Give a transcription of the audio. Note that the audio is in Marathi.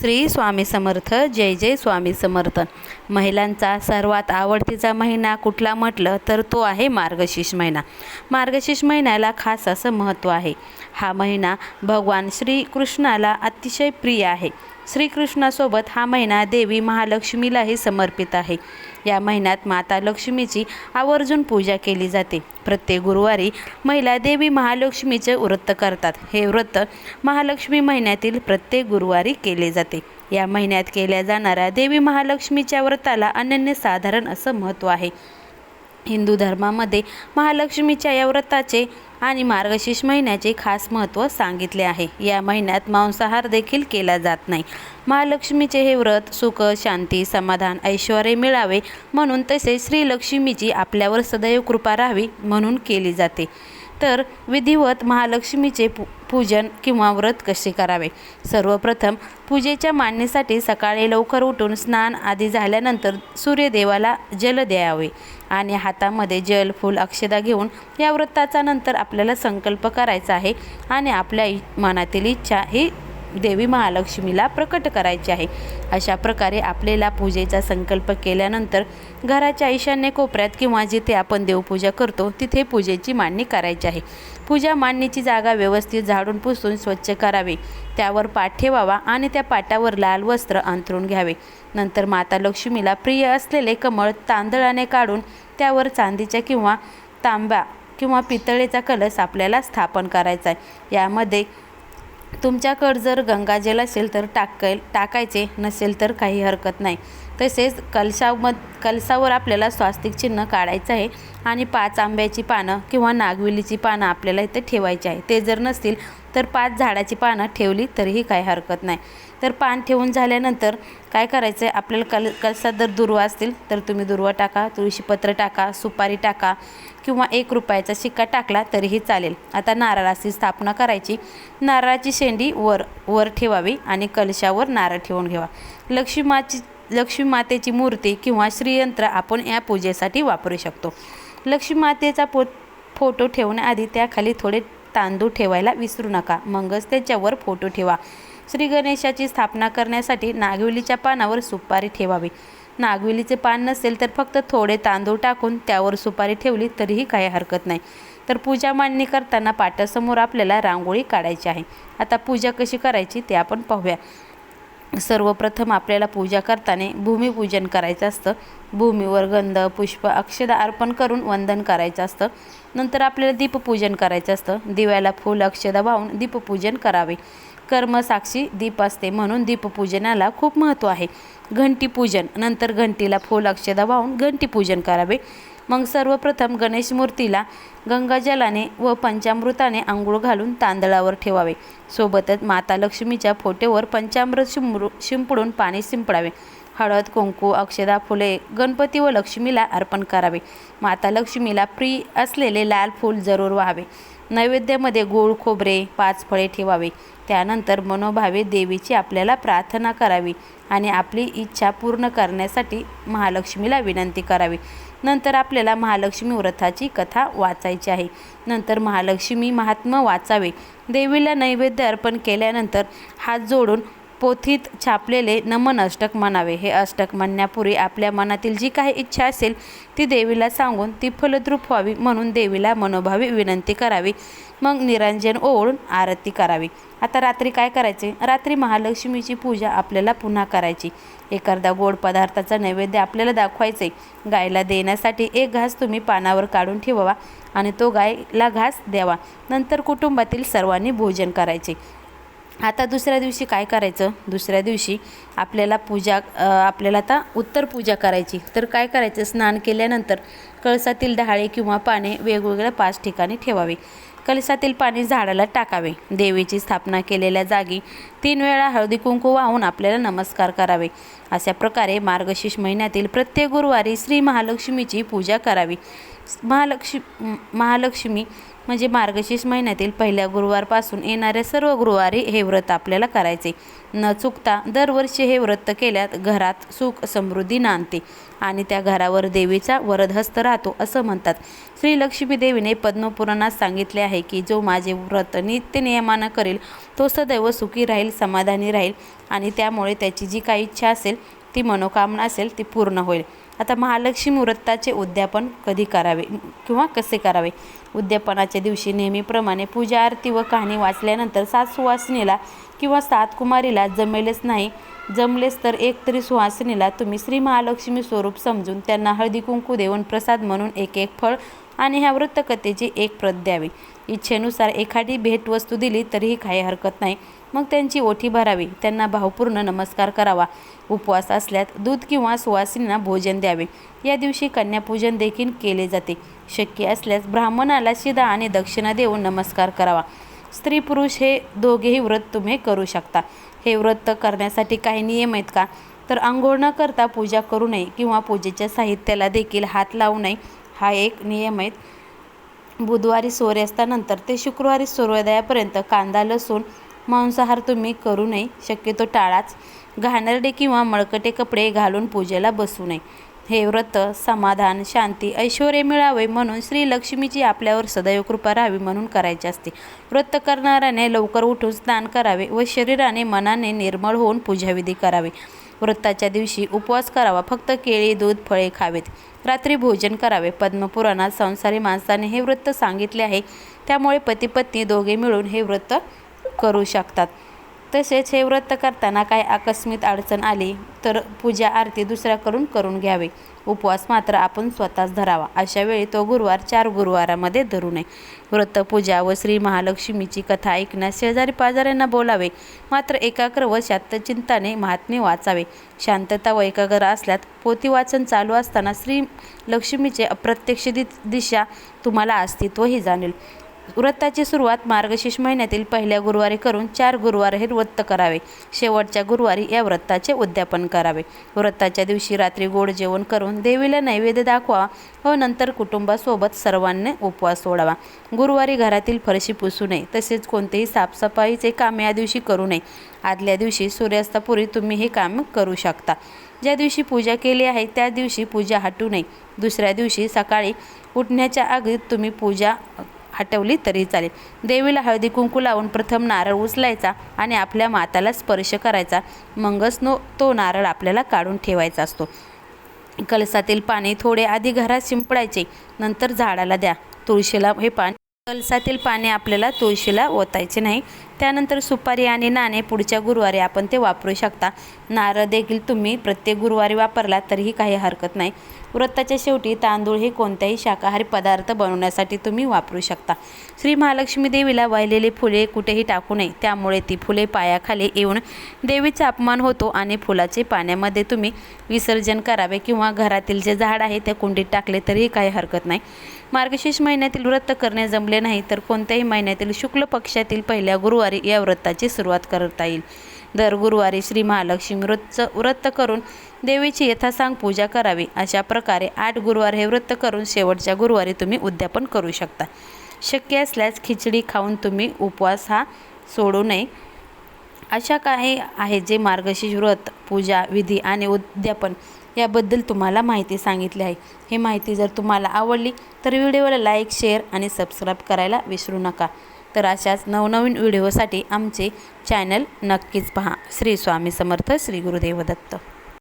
श्री स्वामी समर्थ जय जय स्वामी समर्थ. महिलांचा सर्वात आवडतीचा महिना कुठला म्हटलं तर तो आहे मार्गशीर्ष महिना. मार्गशीर्ष महिन्याला खास असं महत्त्व आहे. हा महिना भगवान श्रीकृष्णाला अतिशय प्रिय आहे. श्रीकृष्णासोबत हा महिना देवी महालक्ष्मीलाही समर्पित आहे. या महिन्यात माता लक्ष्मीची आवर्जून पूजा केली जाते. प्रत्येक गुरुवारी महिला देवी महालक्ष्मीचे व्रत करतात. हे व्रत महालक्ष्मी महिन्यातील प्रत्येक गुरुवारी केले जाते. या महिन्यात केल्या जाणाऱ्या देवी महालक्ष्मीच्या व्रताला अनन्यसाधारण असं महत्त्व आहे. हिंदू धर्मामध्ये महालक्ष्मीच्या या व्रताचे आणि मार्गशीर्ष महिन्याचे खास महत्त्व सांगितले आहे. या महिन्यात मांसाहार देखील केला जात नाही. महालक्ष्मीचे हे व्रत सुख शांती समाधान ऐश्वर मिळावे म्हणून तसेच श्रीलक्ष्मीची आपल्यावर सदैव कृपा राहावी म्हणून केली जाते. तर विधिवत महालक्ष्मीचे पू पूजन किंवा व्रत कसे करावे? सर्वप्रथम पूजेच्या मांडणीसाठी सकाळी लवकर उठून स्नान आदी झाल्यानंतर सूर्यदेवाला जल द्यावे आणि हातामध्ये जल फूल अक्षदा घेऊन या व्रताचा नंतर आपल्याला संकल्प करायचा आहे आणि आपल्या मनातील इच्छा ही देवी महालक्ष्मीला प्रकट करायची आहे. अशा प्रकारे आपल्याला पूजेचा संकल्प केल्यानंतर घराच्या ईशान्य कोपऱ्यात किंवा जिथे आपण देवपूजा करतो तिथे पूजेची मांडणी करायची आहे. पूजा मांडणीची जागा व्यवस्थित झाडून पुसून स्वच्छ करावी. त्यावर पाठ ठेवावा आणि त्या पाटावर लाल वस्त्र अंथरून घ्यावे. नंतर माता लक्ष्मीला प्रिय असलेले कमळ तांदळाने काढून त्यावर चांदीच्या किंवा तांब्या किंवा पितळेचा कलश आपल्याला स्थापन करायचा आहे. यामध्ये तुमच्याकडं जर गंगाजल असेल तर टाकाय टाकायचे नसेल तर काही हरकत नाही. तसेच कलशाम कलशावर आपल्याला स्वास्तिक चिन्ह काढायचं आहे आणि पाच आंब्याची पानं किंवा नागविलीची पानं आपल्याला इथे ठेवायची आहे. ते जर नसतील तर पाच झाडाची पानं ठेवली तरीही काही हरकत नाही. तर पान ठेवून झाल्यानंतर काय करायचं आहे? आपल्याला कल कलसात जर दुर्वा असतील तर तुम्ही दुर्वा टाका तुळशीपत्र टाका सुपारी टाका किंवा एक रुपयाचा शिक्का टाकला तरीही चालेल. आता नारळाची स्थापना करायची. नारळाची शेंडी वर वर ठेवावी आणि कलशावर नारळ ठेवून घ्यावा. लक्ष्मीमाची लक्ष्मी मातेची मूर्ती किंवा श्रीयंत्र आपण या पूजेसाठी वापरू शकतो. लक्ष्मी मातेचा पो फोटो ठेवण्याआधी त्याखाली थोडे तांदूळ ठेवायला विसरू नका. मगच त्याच्यावर फोटो ठेवा. श्री गणेशाची स्थापना करण्यासाठी नागविलीच्या पानावर सुपारी ठेवावी. नागविलीचे पान नसेल तर फक्त थोडे तांदूळ टाकून त्यावर सुपारी ठेवली तरीही काही हरकत नाही. तर पूजा मांडणी करताना पाटासमोर आपल्याला रांगोळी काढायची आहे. आता पूजा कशी करायची ते आपण पाहूया. सर्वप्रथम आपल्याला पूजा करताना भूमिपूजन करायचं असतं. भूमीवर गंध पुष्प अक्षदा अर्पण करून वंदन करायचं असतं. नंतर आपल्याला दीपपूजन करायचं असतं. दिव्याला फूल अक्षदा वाहून दीपपूजन करावे. कर्मसाक्षी दीप असते म्हणून दीपपूजनाला खूप महत्त्व आहे. घंटीपूजन नंतर घंटीला फूल अक्षदा वाहून घंटीपूजन करावे. मग सर्वप्रथम गणेश मूर्तीला गंगाजलाने व पंचामृताने आंघोळ घालून तांदळावर ठेवावे. सोबतच माता लक्ष्मीच्या फोटेवर पंचामृत शिंपरू शिंपडून पाणी शिंपडावे. हळद कुंकू अक्षदा फुले गणपती व लक्ष्मीला अर्पण करावे. माता लक्ष्मीला प्रिय असलेले लाल फूल जरूर व्हावे. नैवेद्यामध्ये गूळ खोबरे पाच फळे ठेवावे. त्यानंतर मनोभावे देवीची आपल्याला प्रार्थना करावी आणि आपली इच्छा पूर्ण करण्यासाठी महालक्ष्मीला विनंती करावी. नंतर आपल्याला महालक्ष्मी व्रताची कथा वाचायची आहे. नंतर महालक्ष्मी महात्म्य वाचावे. देवीला नैवेद्य अर्पण केल्यानंतर हात जोडून पोथीत छापलेले नमन अष्टक म्हणावे. हे अष्टक म्हणण्यापूर्वी आपल्या मनातील जी काही इच्छा असेल ती देवीला सांगून ती फलद्रूप व्हावी म्हणून देवीला मनोभावी विनंती करावी. मग निरंजन ओढून आरती करावी. आता रात्री काय करायचे? रात्री महालक्ष्मीची पूजा आपल्याला पुन्हा करायची. एखादा गोड पदार्थाचा नैवेद्य आपल्याला दाखवायचे. गायला देण्यासाठी एक घास तुम्ही पानावर काढून ठेवावा आणि तो गायला घास द्यावा. नंतर कुटुंबातील सर्वांनी भोजन करायचे. आता दुसऱ्या दिवशी काय करायचं? दुसऱ्या दिवशी आपल्याला पूजा आपल्याला आता उत्तर पूजा करायची. तर काय करायचं? स्नान केल्यानंतर कळसातील डहाळे किंवा पाने वेगवेगळ्या पाच ठिकाणी ठेवावे. कलशातील पाणी झाडाला टाकावे. देवीची स्थापना केलेल्या जागी तीन वेळा हळदी कुंकू वाहून आपल्याला नमस्कार करावे. अशा प्रकारे मार्गशीर्ष महिन्यातील प्रत्येक गुरुवारी श्री महालक्ष्मीची पूजा करावी. महालक्ष्मी महालक्ष्मी म्हणजे मार्गशीर्ष महिन्यातील पहिल्या गुरुवारपासून येणाऱ्या सर्व गुरुवारी हे व्रत आपल्याला करायचे. न चुकता दरवर्षी हे व्रत केल्यात घरात सुख समृद्धी नांदते आणि त्या घरावर देवीचा वरदहस्त राहतो असं म्हणतात. श्री लक्ष्मी देवीने पद्मपुराणात सांगितले आहे की जो माझे व्रत नित्य नियमानं करेल तो सदैव सुखी राहील समाधानी राहील आणि त्यामुळे त्याची जी काही इच्छा असेल ती मनोकामना असेल ती पूर्ण होईल. आता महालक्ष्मी व्रताचे उद्यापन कधी करावे? किंवा कसे करावे? उद्यापनाच्या दिवशी नेहमीप्रमाणे पूजा आरती व कहाणी वाचल्यानंतर सात सुवासिनीला किंवा सात कुमारीला जमेलच नाही. जमलेच तर एक तरी सुहासिनीला तुम्ही श्री महालक्ष्मी स्वरूप समजून त्यांना हळदी कुंकू देऊन प्रसाद म्हणून एक एक फळ आणि ह्या वृत्तकथेची एक प्रत द्यावी. इच्छेनुसार एखादी भेटवस्तू दिली तरीही काही हरकत नाही. मग त्यांची ओठी भरावी. त्यांना भावपूर्ण नमस्कार करावा. उपवास असल्यास दूध किंवा सुवासिनींना भोजन द्यावे. या दिवशी कन्यापूजन देखील केले जाते. शक्य असल्यास ब्राह्मणाला शिदा आणि दक्षिणा देऊन नमस्कार करावा. स्त्री पुरुष हे दोघेही व्रत तुम्ही करू शकता. हे व्रत करण्यासाठी काही नियम आहेत का? तर आंघोळ न करता पूजा करू नये किंवा पूजेच्या साहित्याला देखील हात लावू नये. हा एक नियम आहे बुधवारी सूर्यास्तानंतर ते शुक्रवारी सूर्योदयापर्यंत कांदा लसूण मांसाहार तुम्ही करू नये. शक्यतो टाळाच. घाणेरडे किंवा मळकटे कपडे घालून पूजेला बसू नये. हे व्रत समाधान शांती ऐश्वर मिळावे म्हणून श्री लक्ष्मीची आपल्यावर सदैव कृपा राहावी म्हणून करायचे असते. व्रत करणाऱ्याने लवकर उठून स्नान करावे व शरीराने मनाने निर्मळ होऊन पूजाविधी करावे. व्रताच्या दिवशी उपवास करावा. फक्त केळी दूध फळे खावेत. रात्री भोजन करावे. पद्मपुराणात संसारी माणसाने हे व्रत सांगितले आहे. त्यामुळे पती पत्नी दोघे मिळून हे व्रत करू शकतात. तसेच हे व्रत करताना काय आकस्मिक अडचण आली तर पूजा आरती दुसऱ्याकडून करून घ्यावे. उपवास मात्र आपण स्वतःच धरावा. अशा वेळी तो गुरुवार चार गुरुवारामध्ये धरू नये. व्रत पूजा व श्री महालक्ष्मीची कथा ऐकण्यास शेजारी पाजाऱ्यांना बोलावे. मात्र एकाग्र व शांतचिंताने महात्मे वाचावे. शांतता व एकाग्र असल्यात पोती वाचन चालू असताना श्री लक्ष्मीचे अप्रत्यक्ष दि दिशा तुम्हाला अस्तित्वही जाणेल. व्रताची सुरुवात मार्गशीर्ष महिन्यातील पहिल्या गुरुवारी करून चार गुरुवार हे व्रत करावे. शेवटच्या गुरुवारी या व्रताचे उद्यापन करावे. व्रताच्या दिवशी रात्री गोड जेवण करून देवीला नैवेद्य दाखवा व नंतर कुटुंबासोबत सर्वांनी उपवास सोडावा. गुरुवारी घरातील फरशी पुसू नये तसेच कोणतेही साफसफाईचे काम या दिवशी करू नये. आदल्या दिवशी सूर्यास्तापूर्वी तुम्ही हे काम करू शकता. ज्या दिवशी पूजा केली आहे त्या दिवशी पूजा हटू नये. दुसऱ्या दिवशी सकाळी उठण्याच्या आगीत तुम्ही पूजा हटवली तरी चालेल. देवीला हळदी कुंकू लावून प्रथम नारळ उचलायचा आणि आपल्या माताला स्पर्श करायचा. मगच नो तो नारळ आपल्याला काढून ठेवायचा असतो. कलसातील पाणी थोडे आधी घरात शिंपडायचे. नंतर झाडाला द्या. तुळशीला हे पाणी कलसातील पाणी आपल्याला तुळशीला ओतायचे नाही. त्यानंतर सुपारी आणि नाणे पुढच्या गुरुवारी आपण ते वापरू शकता. नारळ देखील तुम्ही प्रत्येक गुरुवारी वापरला तरीही काही हरकत नाही. व्रताच्या शेवटी तांदूळ हे कोणत्याही शाकाहारी पदार्थ बनवण्यासाठी तुम्ही वापरू शकता. श्री महालक्ष्मी देवीला वाहिलेली फुले कुठेही टाकू नये. त्यामुळे ती फुले पायाखाली येऊन देवीचा अपमान होतो आणि फुलाचे पाण्यामध्ये तुम्ही विसर्जन करावे किंवा घरातील जे झाड आहे त्या कुंडीत टाकले तरीही काही हरकत नाही. मार्गशीर्ष महिन्यातील व्रत करणे जमले नाही तर कोणत्याही महिन्यातील शुक्ल पक्षातील पहिल्या गुरुवारी या व्रताची सुरुवात करता येईल. दर गुरुवारी श्री महालक्ष्मी व्रतचं व्रत करून देवीची यथासांग पूजा करावी. अशा प्रकारे आठ गुरुवार हे व्रत करून शेवटच्या गुरुवारी तुम्ही उद्यापन करू शकता. शक्य असल्यास खिचडी खाऊन तुम्ही उपवास हा सोडू नये. अशा काही आहे जे मार्गशीर्ष व्रत पूजा विधी आणि उद्यापन याबद्दल तुम्हाला माहिती सांगितली आहे. ही माहिती जर तुम्हाला आवडली तर व्हिडिओला लाईक शेअर आणि सबस्क्राईब करायला विसरू नका. तर अशाच नवनवीन व्हिडिओसाठी आमचे चॅनल नक्कीच पहा. श्री स्वामी समर्थ श्री गुरुदेव दत्त.